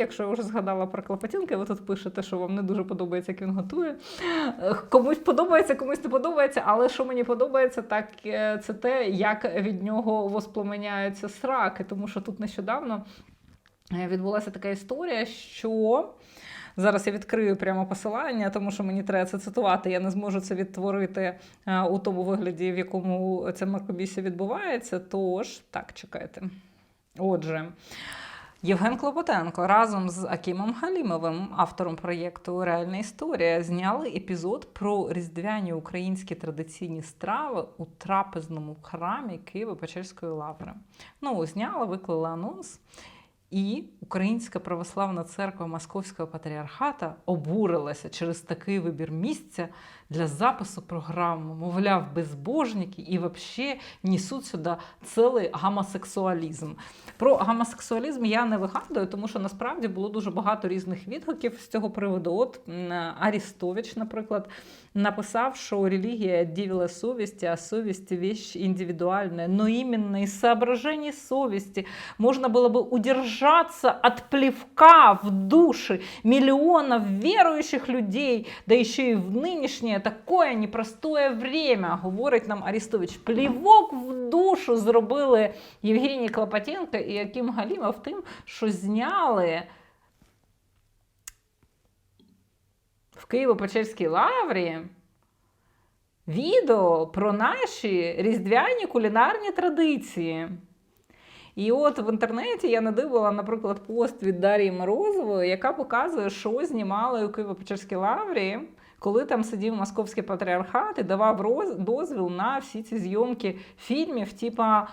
Якщо я вже згадала про Клопотінка, ви тут пишете, що вам не дуже подобається, як він готує. Комусь подобається, комусь не подобається, але що мені подобається, так е, це те, як від нього воспламеняються сраки. Тому що тут нещодавно е, відбулася така історія, що. Зараз я відкрию прямо посилання, тому що мені треба це цитувати. Я не зможу це відтворити е, у тому вигляді, в якому ця мракобісія відбувається. Тож, так, чекайте. Отже, Євген Клопотенко разом з Акімом Галімовим, автором проєкту Реальна історія, зняли епізод про різдвяні українські традиційні страви у трапезному храмі Києво-Печерської лаври. Ну, зняли, виклали анонс. І Українська православна церква Московського патріархата обурилася через такий вибір місця для запису програми. Мовляв, безбожники і взагалі несуть сюди цілий гомосексуалізм. Про гомосексуалізм я не вигадую, тому що насправді було дуже багато різних відгуків з цього приводу. От Арістович, наприклад, написав, що релігія дівіла совісті, а совість вещь індивідуальна. Но іменно із соображений совісті можно было бы удержаться от плевка в души миллионов верующих людей, да еще и в нынешнее такое непростое время, говорить нам Арістович. Плівок в душу зробили Євгеній Клопотенко і Яким Галімов тим, що зняли В Києво-Печерській лаврі відео про наші різдвяні кулінарні традиції. І от в інтернеті я надивила, наприклад, пост від Дарії Морозової, яка показує, що знімали у Києво-Печерській лаврі, коли там сидів московський патріархат і давав роз- дозвіл на всі ці зйомки фільмів, типа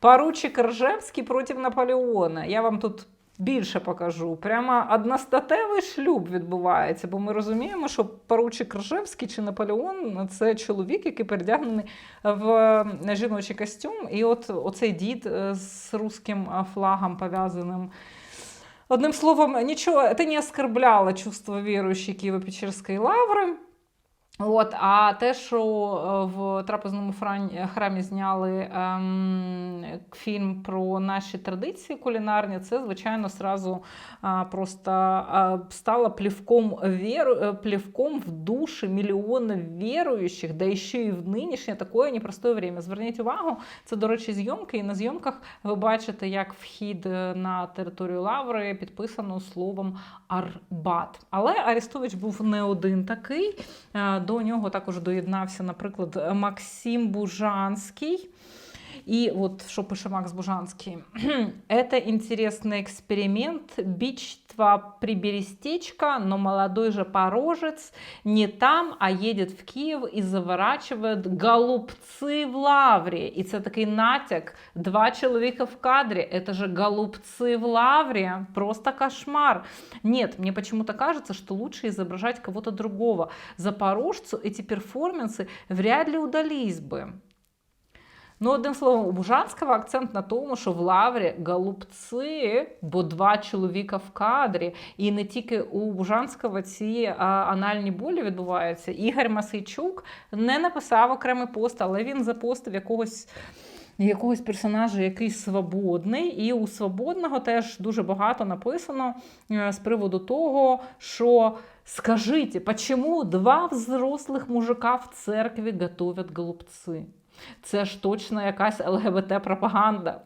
Поручик Ржевський проти Наполеона. Я вам тут більше покажу. Прямо одностатевий шлюб відбувається, бо ми розуміємо, що поручик Ржевський чи Наполеон це чоловік, який передягнений в жіночий костюм. І от оцей дід е, з русським е, флагом пов'язаним. Одним словом, нічого, это не оскорбляло чувство віруючих Києво-Печерської лаври. От, а те, що е, в трапезному храмі зняли ем, фільм про наші традиції кулінарні, це, звичайно, сразу а, просто а, стало плівком, віру, е, плівком в душі мільйонів віруючих, да ще й в нинішнє таке непростое время. Зверніть увагу, це, до речі, зйомки, і на зйомках ви бачите, як вхід е, на територію Лаври підписано словом Арбат. Але Арістович був не один такий. До нього також доєднався, наприклад, Максим Бужанський. І от що пише Макс Бужанський. Это интересный эксперимент, бичство приберестечко, но молодой же порожец не там, а едет в Киев и заворачивает голубцы в лаврі. І це такий натяк. Два чоловіка в кадрі. Это же голубцы в лавре. Просто кошмар. Нет, мне почему-то кажется, что лучше изображать кого-то другого. Запорожцу эти перформансы вряд ли удались бы. Ну, одним словом, у Бужанського акцент на тому, що в лаврі голубці, бо два чоловіка в кадрі. І не тільки у Бужанського ці а, анальні болі відбуваються. Ігор Масейчук не написав окремий пост, але він запостив якогось. Якогось персонажа, який свободний, і у свободного теж дуже багато написано е, з приводу того, що скажіть, почему два взрослих мужика в церкві готовят голубці? Це ж точно якась ЛГБТ-пропаганда.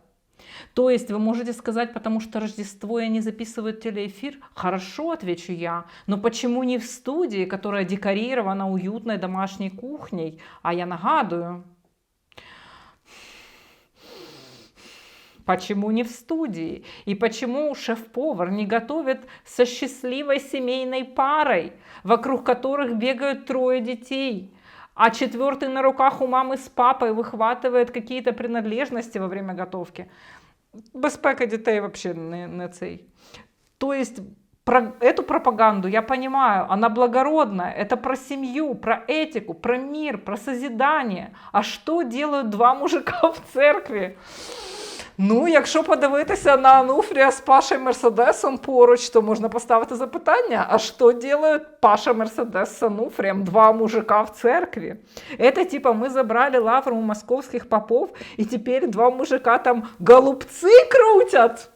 То есть вы можете сказать, потому что Рождество и они записывают телеэфир? Хорошо, отвечу я. Но почему не в студии, которая декорирована уютной домашней кухней? А я нагадую. Почему не в студии? И почему шеф-повар не готовит со счастливой семейной парой, вокруг которых бегают трое детей? А четвертый на руках у мамы с папой выхватывает какие-то принадлежности во время готовки. Безпека дітей вообще не, не цей. То есть про эту пропаганду я понимаю, она благородная, это про семью, про этику, про мир, про созидание. А что делают два мужика в церкви? Ну, якщо подивитися на Ануфрія з Пашей Мерседесом поруч, то можна поставити запитання: а що делают Паша Мерседес з Ануфрием, два мужика в церкви? Это типа мы забрали лавру у московских попов, и теперь два мужика там голубцы крутят.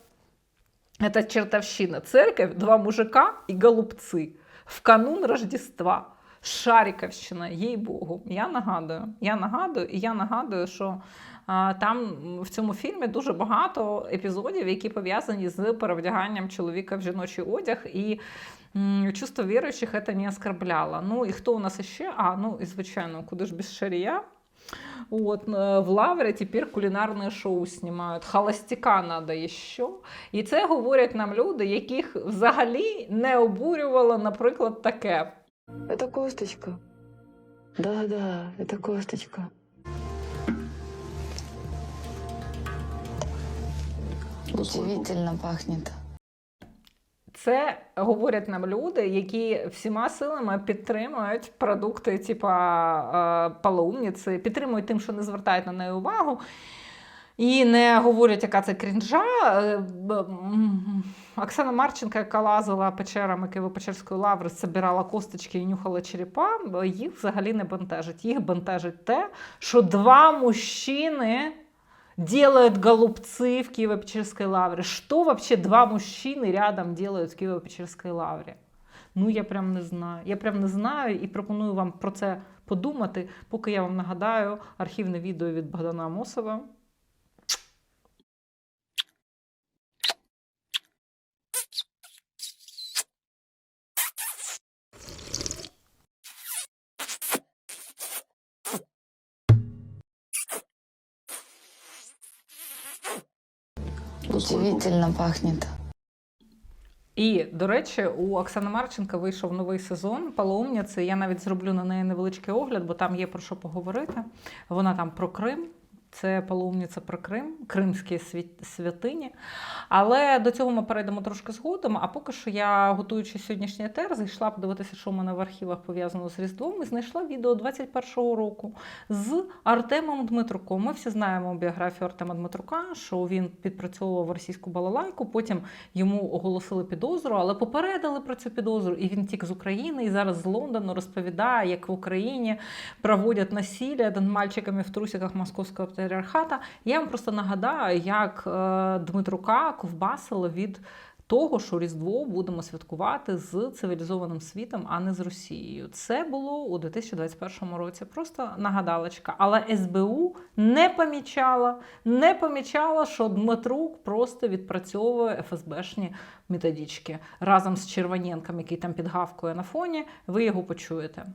Это чертовщина. Церковь, два мужика и голубцы. В канун Рождества. Шариковщина, їй Богу. Я нагадую. Я нагадую, і я нагадую, що а, там в цьому фільмі дуже багато епізодів, які пов'язані з перевдяганням чоловіка в жіночий одяг. І м, чувство віруючих це не оскорбляло. Ну і хто у нас ще? А, ну і звичайно, куди ж без шарія? Вот, э, в Лаврі тепер кулінарне шоу знімають. Холостяка надо ще. І це говорять нам люди, яких взагалі не обурювало, наприклад, таке. Это косточка. Да-да, это косточка. Удивительно пахнет. Це говорять нам люди, які всіма силами підтримують продукти, типа е, підтримують тим, що не звертають на неї увагу. І не говорять, яка це крінжа. Е, Оксана Марченко, яка лазила печерами Києво-Печерської лаври, збирала косточки і нюхала черепа, їх взагалі не бентежить. Їх бентежить те, що два мужчини делают голубцы в Киево-Печерской лавре. Что вообще два мужчины рядом делают в Киево-Печерской лаврі? Ну, я прям не знаю. Я прям не знаю і пропоную вам про це подумати, поки я вам нагадаю архівне відео від Богдана Амосова. Удивительно пахнет. І, до речі, у Оксани Марченка вийшов новий сезон Полоумниці. Я навіть зроблю на неї невеличкий огляд, бо там є про що поговорити. Вона там про Крим. Це полумниця про Крим, кримські святині. Але до цього ми перейдемо трошки згодом. А поки що я, готуючи сьогоднішній етер, зайшла подивитися, що в мене в архівах пов'язано з Різдвом, і знайшла відео 21-го року з Артемом Дмитруком. Ми всі знаємо біографію Артема Дмитрука, що він підпрацьовував російську балалайку, потім йому оголосили підозру, але попередили про цю підозру, і він тік з України і зараз з Лондону розповідає, як в Україні проводять насилля над мальчиками в трусиках московського патріархата. Я вам просто нагадаю, як е, Дмитрука ковбасило від того, що Різдво будемо святкувати з цивілізованим світом, а не з Росією. Це було у 2021 році. Просто нагадалочка. Але СБУ не помічала, не помічала, що Дмитрук просто відпрацьовує ФСБшні методички разом з Червоненком, який там підгавкує на фоні. Ви його почуєте.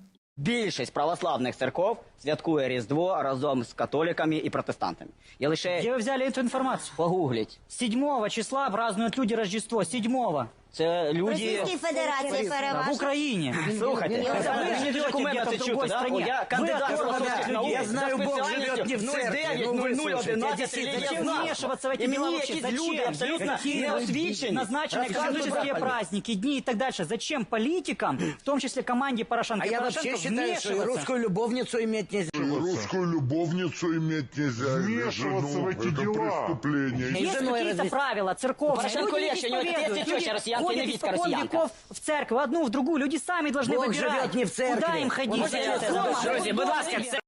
Більшість православних церков святкує Різдво разом з католиками і протестантами. Я лише Где вы взяли эту информацию? погугліть. 7 числа празднуют люди Рождество. 7 Це люди. Російській Федерації в переважно. Україні. Слухайте, Ні, це ні, ви ні, ж ні, не документ где-то це в чути, другой да? стране. О, я Ви кандидат откуда філософських знаєте? наук. Я знаю, Бог живет не в церкві. Ну, ви слушайте, 11 Зачем лет знав. вмешиваться в эти І дела мені вообще? якісь люди Зачем? абсолютно Какие неосвічені. назначенные розказують католические заповіді. праздники, дни и так дальше. Зачем политикам, в том числе команде Порошенко, А и я Порошенко вообще считаю, что и вмешиваться? русскую любовницу иметь нельзя. И русскую любовницу иметь нельзя. Вмешиваться жену. в эти это дела. преступление. И Есть женой какие-то развести. правила церковные. Порошенко Люди легче, у него исповедуют, есть люди теща россиянка и ходят невестка испокон россиянка. веков в церковь, в одну, в другую. Люди сами должны Бог выбирать. живет не в церкви. Куда им ходить? Он живет Это дома. дома. Друзі, будь ласка, це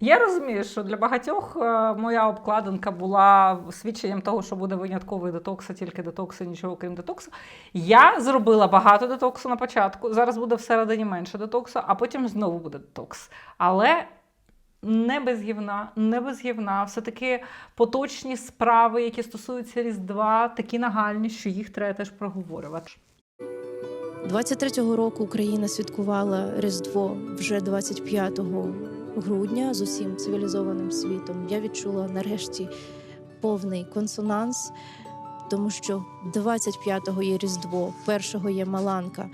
Я розумію, що для багатьох е, моя обкладинка була свідченням того, що буде винятковий детокс, а тільки детокс і нічого крім детоксу. Я зробила багато детоксу на початку. Зараз буде всередині менше детоксу, а потім знову буде детокс. Але не без гівна, не без гівна. Все-таки поточні справи, які стосуються Різдва, такі нагальні, що їх треба теж проговорювати. 23-го року Україна святкувала Різдво вже 25 грудня з усім цивілізованим світом. Я відчула нарешті повний консонанс, тому що 25-го є Різдво, 1-го є Маланка.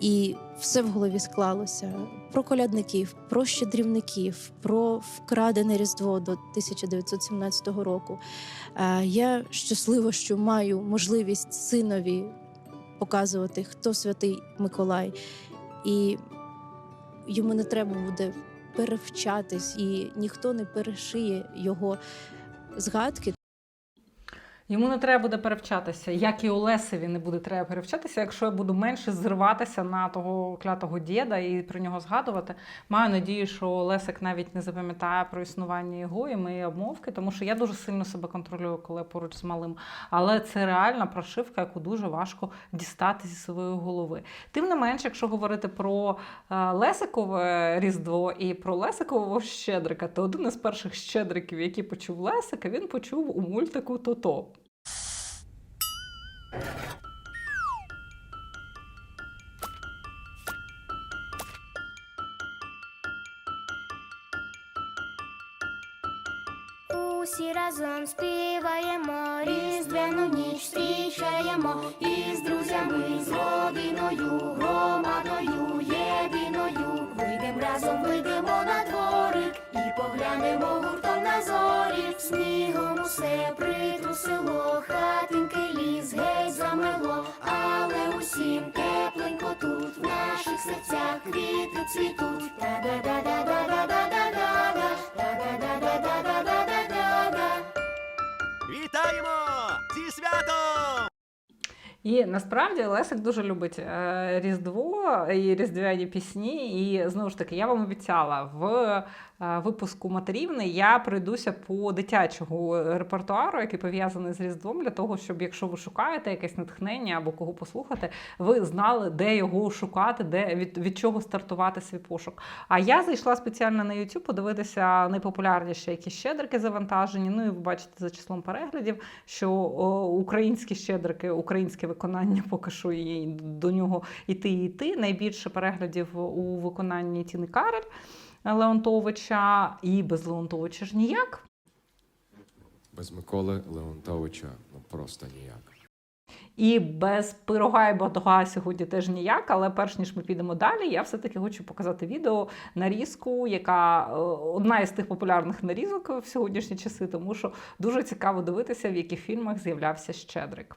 І все в голові склалося про колядників, про щедрівників, про вкрадене Різдво до 1917 року. Е, Я щаслива, що маю можливість синові показувати, хто святий Миколай, і йому не треба буде перевчатись, і ніхто не перешиє його згадки. Йому не треба буде перевчатися, як і Олесеві не буде треба перевчатися, якщо я буду менше зриватися на того клятого діда і про нього згадувати. Маю надію, що Олесик навіть не запам'ятає про існування його і мої обмовки, тому що я дуже сильно себе контролюю, коли поруч з малим. Але це реальна прошивка, яку дуже важко дістати зі своєї голови. Тим не менше, якщо говорити про е, Лесикове Різдво і про Лесикового Щедрика, то один із перших щедриків, який почув Лесика, він почув у мультику Тото. Усі разом співаємо, різдвяну ніч зустрічаємо із друзями, з родиною, громадою, єдиною. Вийдем разом, вийдемо на дворик і поглянемо гуртом на зорі. Снігом усе притрусило, хатинки замело, але усім тепленько тут, в наших серцях квіти цвітуть. Та-да-да-да-да-да-да-да-да. І насправді Лесик дуже любить е, Різдво і різдвяні пісні. І знову ж таки, я вам обіцяла в е, випуску матерівни я пройдуся по дитячого репертуару, який пов'язаний з Різдвом, для того, щоб якщо ви шукаєте якесь натхнення або кого послухати, ви знали, де його шукати, де від, від чого стартувати свій пошук. А я зайшла спеціально на YouTube подивитися найпопулярніші якісь щедрики завантажені. Ну і ви бачите за числом переглядів, що українські щедрики, українське виконання поки що є до нього іти і йти. Найбільше переглядів у виконанні Тіни Карель Леонтовича і без Леонтовича ж ніяк. Без Миколи Леонтовича ну просто ніяк. І без пирога і батога сьогодні теж ніяк. Але перш ніж ми підемо далі, я все-таки хочу показати відео нарізку, яка е, одна із тих популярних нарізок в сьогоднішні часи, тому що дуже цікаво дивитися, в яких фільмах з'являвся Щедрик.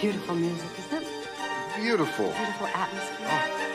Beautiful music, isn't it? Beautiful. Beautiful atmosphere.